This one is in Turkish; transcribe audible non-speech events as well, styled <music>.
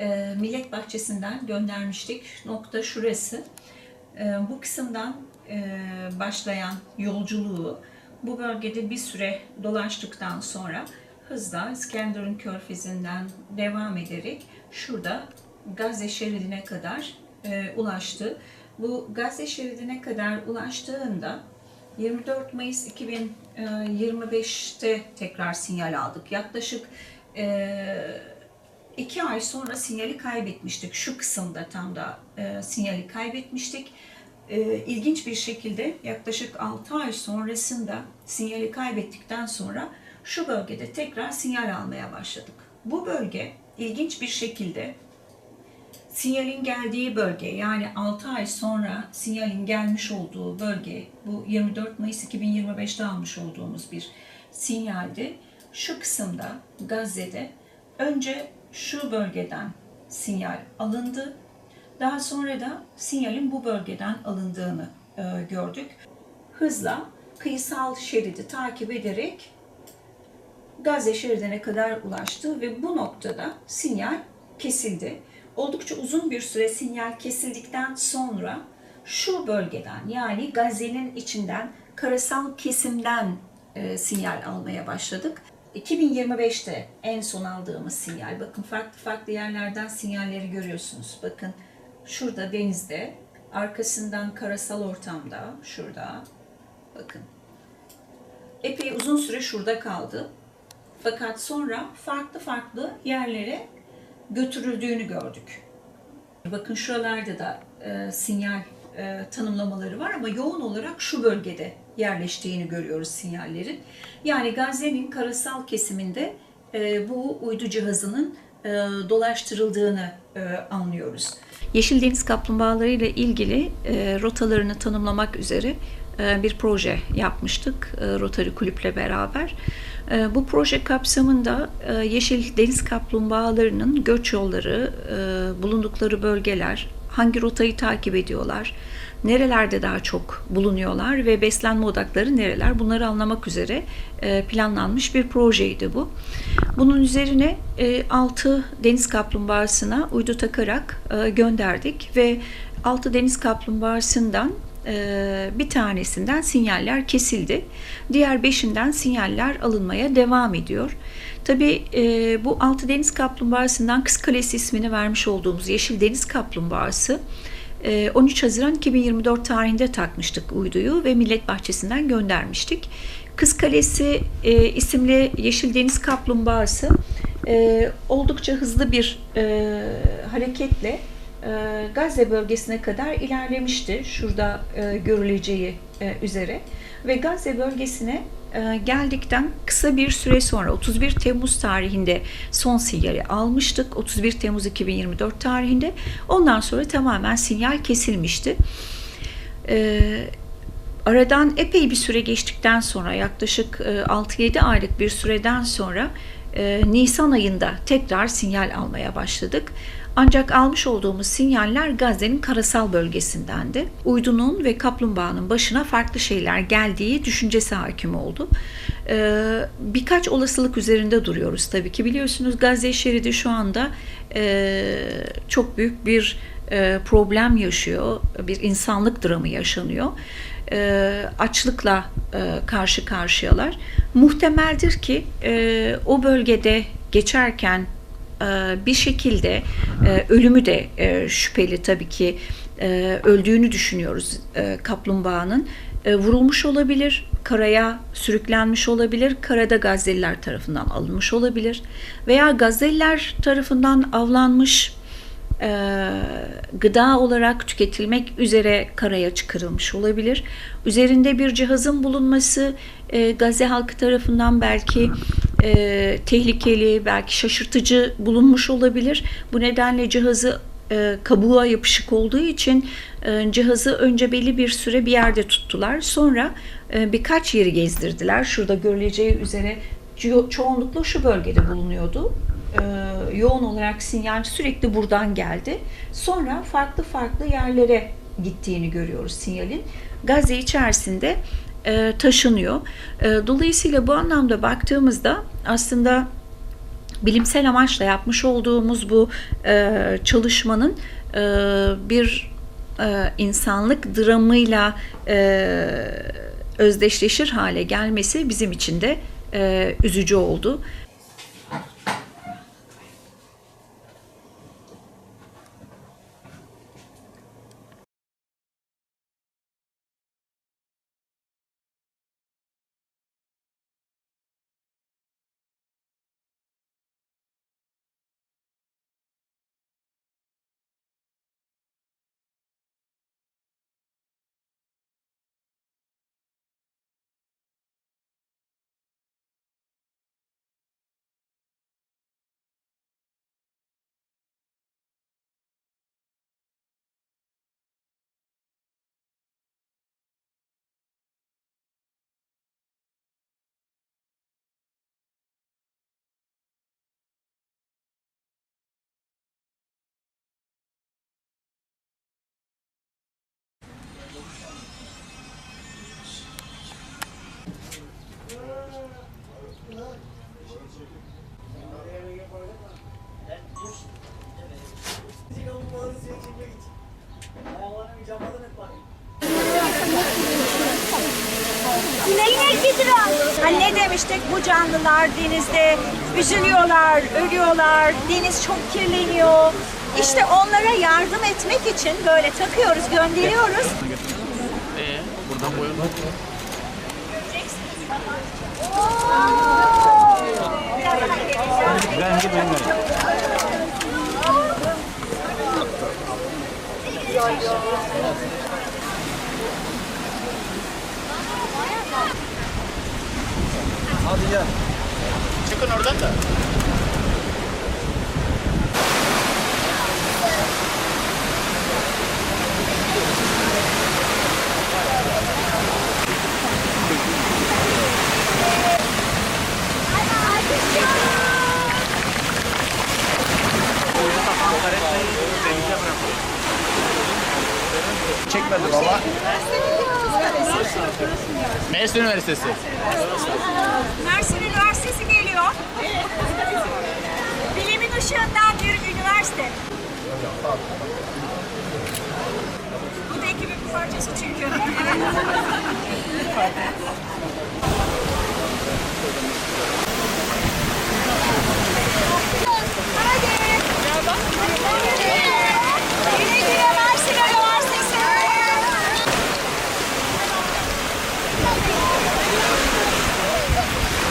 e, Millet Bahçesi'nden göndermiştik. Nokta şurası. E, bu kısımdan e, başlayan yolculuğu bu bölgede bir süre dolaştıktan sonra hızla İskenderun Körfezi'nden devam ederek şurada Gazze şeridine kadar e, ulaştı. Bu Gazze şeridine kadar ulaştığında 24 Mayıs 2025'te tekrar sinyal aldık. Yaklaşık e, iki ay sonra sinyali kaybetmiştik. Şu kısımda tam da e, sinyali kaybetmiştik. E, ilginç bir şekilde yaklaşık 6 ay sonrasında sinyali kaybettikten sonra şu bölgede tekrar sinyal almaya başladık. Bu bölge ilginç bir şekilde sinyalin geldiği bölge yani 6 ay sonra sinyalin gelmiş olduğu bölge bu 24 Mayıs 2025'te almış olduğumuz bir sinyaldi. Şu kısımda Gazze'de önce şu bölgeden sinyal alındı. Daha sonra da sinyalin bu bölgeden alındığını e, gördük. Hızla kıyısal şeridi takip ederek Gazze şeridine kadar ulaştı ve bu noktada sinyal kesildi. Oldukça uzun bir süre sinyal kesildikten sonra şu bölgeden yani Gazze'nin içinden karasal kesimden e, sinyal almaya başladık. 2025'te en son aldığımız sinyal. Bakın farklı farklı yerlerden sinyalleri görüyorsunuz. Bakın şurada denizde, arkasından karasal ortamda, şurada. Bakın. Epey uzun süre şurada kaldı. Fakat sonra farklı farklı yerlere götürüldüğünü gördük. Bakın şuralarda da e, sinyal e, tanımlamaları var ama yoğun olarak şu bölgede yerleştiğini görüyoruz sinyallerin. Yani Gazze'nin karasal kesiminde e, bu uydu cihazının e, dolaştırıldığını e, anlıyoruz. Yeşil deniz kaplumbağaları ile ilgili e, rotalarını tanımlamak üzere e, bir proje yapmıştık e, Rotary Kulüp'le beraber. E, Bu proje kapsamında e, yeşil deniz kaplumbağalarının göç yolları, e, bulundukları bölgeler, hangi rotayı takip ediyorlar, nerelerde daha çok bulunuyorlar ve beslenme odakları nereler bunları anlamak üzere e, planlanmış bir projeydi bu. Bunun üzerine 6 deniz kaplumbağasına uydu takarak e, gönderdik ve 6 deniz kaplumbağasından e, bir tanesinden sinyaller kesildi. Diğer beşinden sinyaller alınmaya devam ediyor. Tabi bu altı deniz kaplumbağasından Kız Kalesi ismini vermiş olduğumuz yeşil deniz kaplumbağası e, 13 Haziran 2024 tarihinde takmıştık uyduyu ve Millet Bahçesi'nden göndermiştik. Kız Kalesi e, isimli yeşil deniz kaplumbağası e, oldukça hızlı bir e, hareketle e, Gazze bölgesine kadar ilerlemişti. Şurada e, görüleceği e, üzere. Ve Gazze bölgesine e, geldikten kısa bir süre sonra 31 Temmuz tarihinde son sinyali almıştık. 31 Temmuz 2024 tarihinde. Ondan sonra tamamen sinyal kesilmişti. E, aradan epey bir süre geçtikten sonra yaklaşık e, 6-7 aylık bir süreden sonra e, Nisan ayında tekrar sinyal almaya başladık. Ancak almış olduğumuz sinyaller Gazze'nin karasal bölgesindendi. Uydunun ve kaplumbağanın başına farklı şeyler geldiği düşüncesi hakim oldu. Ee, birkaç olasılık üzerinde duruyoruz tabii ki. Biliyorsunuz Gazze şeridi şu anda e, çok büyük bir problem yaşıyor. Bir insanlık dramı yaşanıyor. E, açlıkla e, karşı karşıyalar. Muhtemeldir ki e, o bölgede geçerken e, bir şekilde e, ölümü de e, şüpheli tabii ki öldüğünü düşünüyoruz kaplumbağanın. Vurulmuş olabilir, karaya sürüklenmiş olabilir, karada Gazze'liler tarafından alınmış olabilir veya Gazze'liler tarafından avlanmış gıda olarak tüketilmek üzere karaya çıkarılmış olabilir. Üzerinde bir cihazın bulunması Gazze halkı tarafından belki e, tehlikeli, belki şaşırtıcı bulunmuş olabilir. Bu nedenle cihazı e, kabuğa yapışık olduğu için e, cihazı önce belli bir süre bir yerde tuttular. Sonra e, birkaç yeri gezdirdiler. Şurada görüleceği üzere çoğunlukla şu bölgede bulunuyordu. E, yoğun olarak sinyal sürekli buradan geldi. Sonra farklı farklı yerlere gittiğini görüyoruz sinyalin. Gazze içerisinde e, taşınıyor. E, dolayısıyla bu anlamda baktığımızda aslında bilimsel amaçla yapmış olduğumuz bu e, çalışmanın e, bir e, insanlık dramıyla e, özdeşleşir hale gelmesi bizim için de e, üzücü oldu. İnek getiriyor. Hani ne demiştik bu canlılar denizde üzülüyorlar, ölüyorlar, deniz çok kirleniyor. İşte onlara yardım etmek için böyle takıyoruz, gönderiyoruz. Ee, buradan boyun. Rengi benimle. Çıkın oradan da. Çekmedim ama. Mersin Üniversitesi. Mersin Üniversitesi ışığından bir üniversite. Bu da ekibin bir parçası çünkü. <laughs>